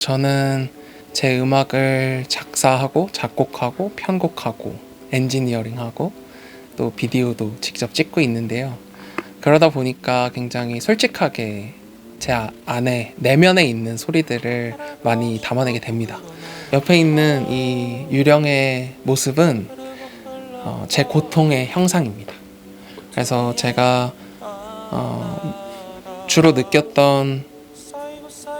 저는 제 음악을 작사하고 작곡하고 편곡하고 엔지니어링하고 또 비디오도 직접 찍고 있는데요. 그러다 보니까 굉장히 솔직하게 제 아- 안에 내면에 있는 소리들을 많이 담아내게 됩니다. 옆에 있는 이 유령의 모습은 어, 제 고통의 형상입니다. 그래서 제가 어, 주로 느꼈던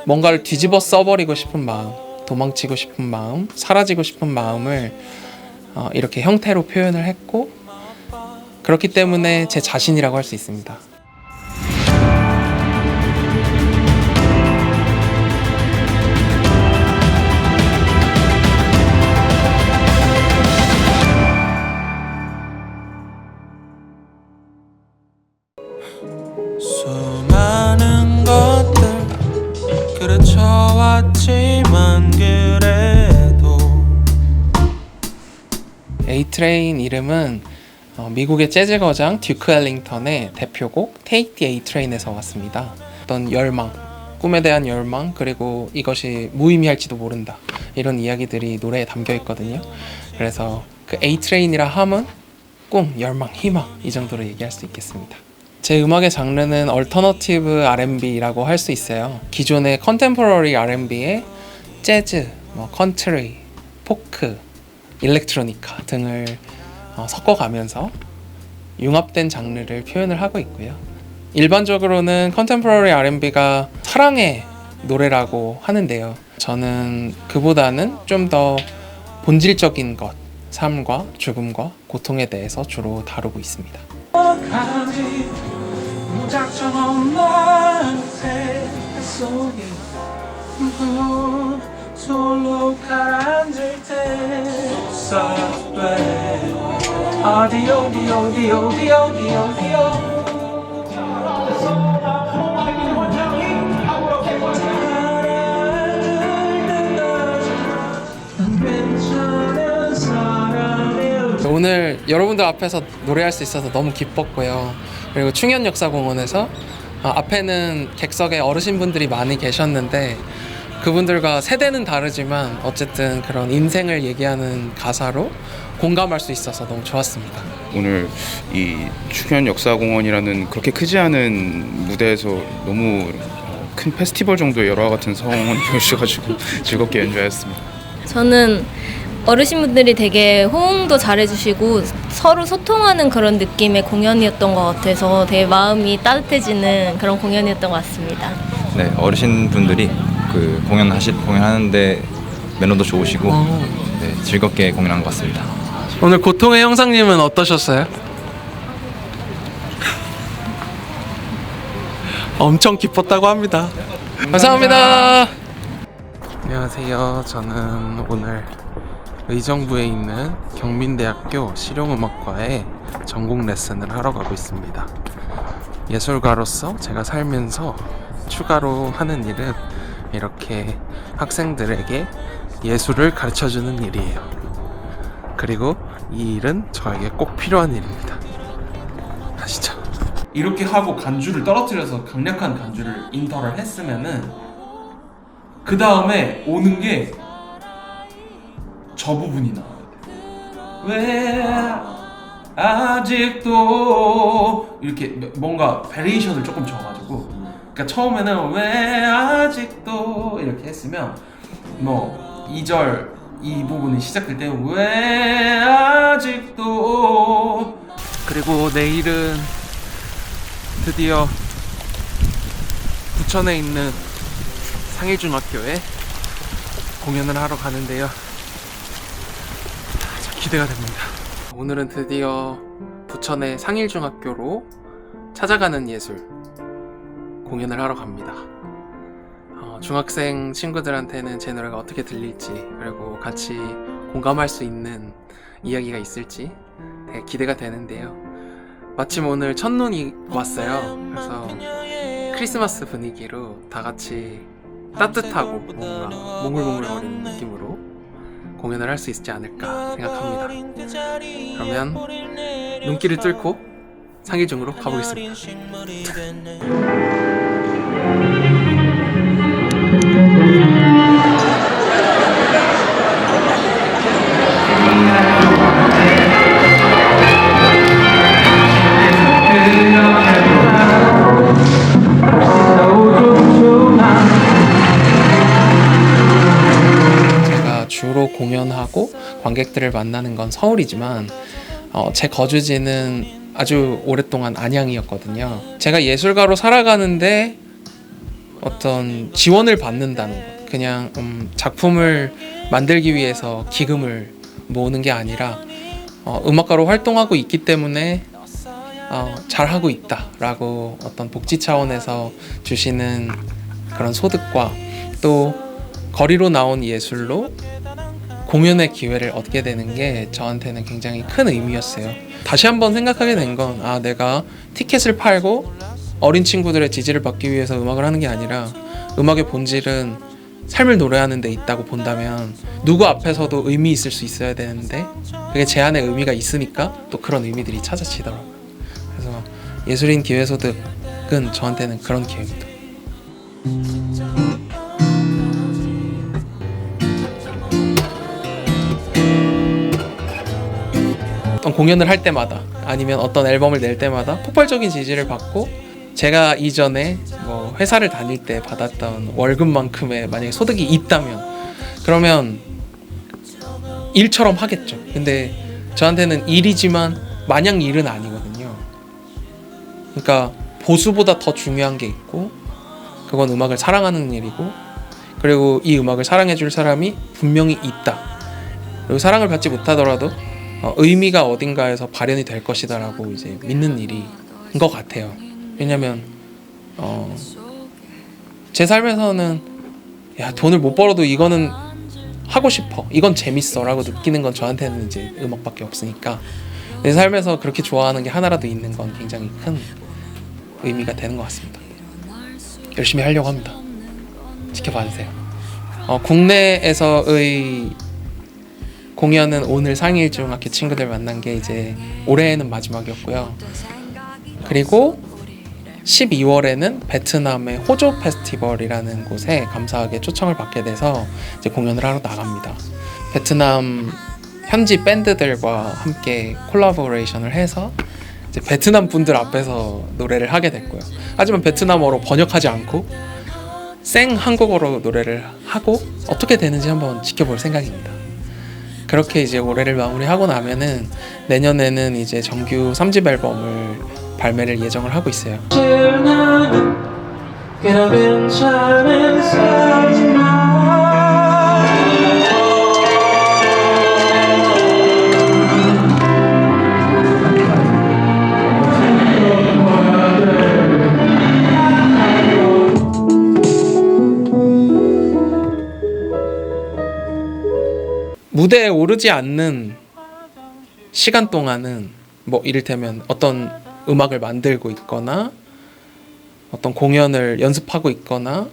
뭔가를 뒤집어 써버리고 싶은 마음, 도망치고 싶은 마음, 사라지고 싶은 마음을 어, 이렇게 형태로 표현을 했고 그렇기 때문에 제 자신이라고 할 수 있습니다. A-트레인 이름은 어, 미국의 재즈 거장 듀크 엘링턴의 대표곡 Take the A-트레인에서 왔습니다. 어떤 열망, 꿈에 대한 열망 그리고 이것이 무의미할지도 모른다 이런 이야기들이 노래에 담겨 있거든요. 그래서 그 A-트레인이라 함은 꿈, 열망, 희망 이 정도로 얘기할 수 있겠습니다. 제 음악의 장르는 얼터너티브 R&B라고 할 수 있어요. 기존의 컨템포러리 R&B에 재즈, 뭐 컨트리, 포크, 일렉트로니카 등을 어, 섞어가면서 융합된 장르를 표현을 하고 있고요. 일반적으로는 컨템포러리 R&B가 사랑의 노래라고 하는데요. 저는 그보다는 좀 더 본질적인 것, 삶과 죽음과 고통에 대해서 주로 다루고 있습니다. 가지 무작정 없는 세계 속에 그 솔로 가라앉을 때 속삭돼. 어디 어디 어디 어디 어디 어디요 괜 오늘 여러분들 앞에서 노래할 수 있어서 너무 기뻤고요. 그리고 충현 역사공원에서 아, 앞에는 객석에 어르신분들이 많이 계셨는데 그분들과 세대는 다르지만 어쨌든 그런 인생을 얘기하는 가사로 공감할 수 있어서 너무 좋았습니다. 오늘 이 충현 역사공원이라는 그렇게 크지 않은 무대에서 너무 어, 큰 페스티벌 정도의 열화 같은 성원을 보여주셔가지고 즐겁게 연주하였습니다. 저는 어르신분들이 되게 호응도 잘해주시고 서로 소통하는 그런 느낌의 공연이었던 것 같아서 되게 마음이 따뜻해지는 그런 공연이었던 것 같습니다. 네 어르신분들이 그 공연하시 공연하는데 매너도 좋으시고 네, 즐겁게 공연한 것 같습니다. 오늘 고통의 형상님은 어떠셨어요? 엄청 기뻤다고 합니다. 감사합니다. 안녕하세요. 저는 오늘 의정부에 있는 경민대학교 실용음악과에 전공 레슨을 하러 가고 있습니다. 예술가로서 제가 살면서 추가로 하는 일은 이렇게 학생들에게 예술을 가르쳐 주는 일이에요. 그리고 이 일은 저에게 꼭 필요한 일입니다. 아시죠? 이렇게 하고 간주를 떨어뜨려서 강력한 간주를 인터를 했으면은 그 다음에 오는 게 저 부분이 나와야 돼. 왜 아직도 이렇게 뭔가 베리에이션을 조금 줘가지고 그러니까 처음에는 왜 아직도 이렇게 했으면 뭐 2절 이 부분이 시작될 때 왜 아직도 그리고 내일은 드디어 부천에 있는 상일중학교에 공연을 하러 가는데요. 참 기대가 됩니다. 오늘은 드디어 부천의 상일중학교로 찾아가는 예술 공연을 하러 갑니다. 어, 중학생 친구들한테는 제 노래가 어떻게 들릴지 그리고 같이 공감할 수 있는 이야기가 있을지 되게 기대가 되는데요. 마침 오늘 첫눈이 왔어요. 그래서 크리스마스 분위기로 다 같이 따뜻하고 뭔가 몽글몽글거리는 느낌으로 공연을 할 수 있지 않을까 생각합니다. 그러면 눈길을 뚫고 가보겠습니다. 가보겠습니다. 관객들을 만나는 건 서울이지만 어, 제 거주지는 아주 오랫동안 안양이었거든요. 제가 예술가로 살아가는데 어떤 지원을 받는다는 것, 그냥 음, 작품을 만들기 위해서 기금을 모으는 게 아니라 어, 음악가로 활동하고 있기 때문에 어, 잘하고 있다라고 어떤 복지 차원에서 주시는 그런 소득과 또 거리로 나온 예술로 공연의 기회를 얻게 되는 게 저한테는 굉장히 큰 의미였어요. 다시 한번 생각하게 된 건 아 내가 티켓을 팔고 어린 친구들의 지지를 받기 위해서 음악을 하는 게 아니라 음악의 본질은 삶을 노래하는 데 있다고 본다면 누구 앞에서도 의미 있을 수 있어야 되는데 그게 제 안에 의미가 있으니까 또 그런 의미들이 찾아지더라고요. 그래서 예술인 기회 소득은 저한테는 그런 기회입니다. 어떤 공연을 할 때마다 아니면 어떤 앨범을 낼 때마다 폭발적인 지지를 받고 제가 이전에 뭐 회사를 다닐 때 받았던 월급만큼의 만약에 소득이 있다면 그러면 일처럼 하겠죠. 근데 저한테는 일이지만 마냥 일은 아니거든요. 그러니까 보수보다 더 중요한 게 있고 그건 음악을 사랑하는 일이고 그리고 이 음악을 사랑해 줄 사람이 분명히 있다. 그리고 사랑을 받지 못하더라도 어, 의미가 어딘가에서 발현이 될 것이다라고 이제 믿는 일인 것 같아요. 왜냐면 어, 제 삶에서는 야 돈을 못 벌어도 이거는 하고 싶어. 이건 재밌어라고 느끼는 건 저한테는 이제 음악밖에 없으니까 내 삶에서 그렇게 좋아하는 게 하나라도 있는 건 굉장히 큰 의미가 되는 것 같습니다. 열심히 하려고 합니다. 지켜봐 주세요. 어, 국내에서의 공연은 오늘 상일 중학교 친구들 만난 게 이제 올해는 마지막이었고요. 그리고 12월에는 베트남의 호조 페스티벌이라는 곳에 감사하게 초청을 받게 돼서 이제 공연을 하러 나갑니다. 베트남 현지 밴드들과 함께 콜라보레이션을 해서 이제 베트남 분들 앞에서 노래를 하게 됐고요. 하지만 베트남어로 번역하지 않고 생 한국어로 노래를 하고 어떻게 되는지 한번 지켜볼 생각입니다. 그렇게 이제 올해를 마무리하고 나면은 내년에는 이제 정규 3집 앨범을 발매를 예정을 하고 있어요. 무대에 오르지 않는 시간 동안은 뭐 이를테면 어떤 음악을 만들고 있거나 어떤 공연을 연습하고 있거나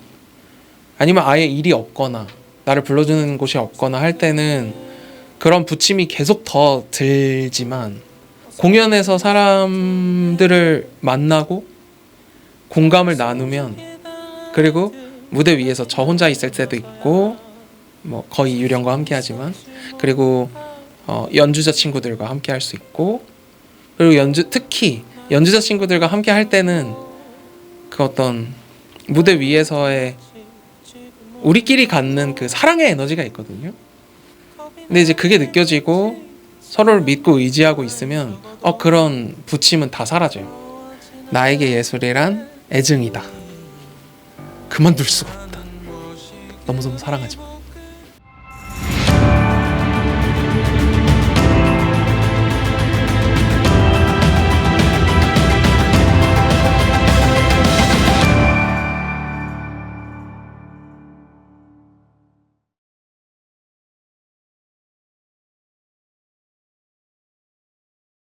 아니면 아예 일이 없거나 나를 불러주는 곳이 없거나 할 때는 그런 부침이 계속 더 들지만 공연에서 사람들을 만나고 공감을 나누면 그리고 무대 위에서 저 혼자 있을 때도 있고 뭐 거의 유령과 함께 하지만 그리고 어, 연주자 친구들과 함께 할 수 있고 그리고 연주 특히 연주자 친구들과 함께 할 때는 그 어떤 무대 위에서의 우리끼리 갖는 그 사랑의 에너지가 있거든요. 근데 이제 그게 느껴지고 서로를 믿고 의지하고 있으면 어 그런 부침은 다 사라져요. 나에게 예술이란 애증이다. 그만둘 수가 없다. 너무 너무 사랑하지만.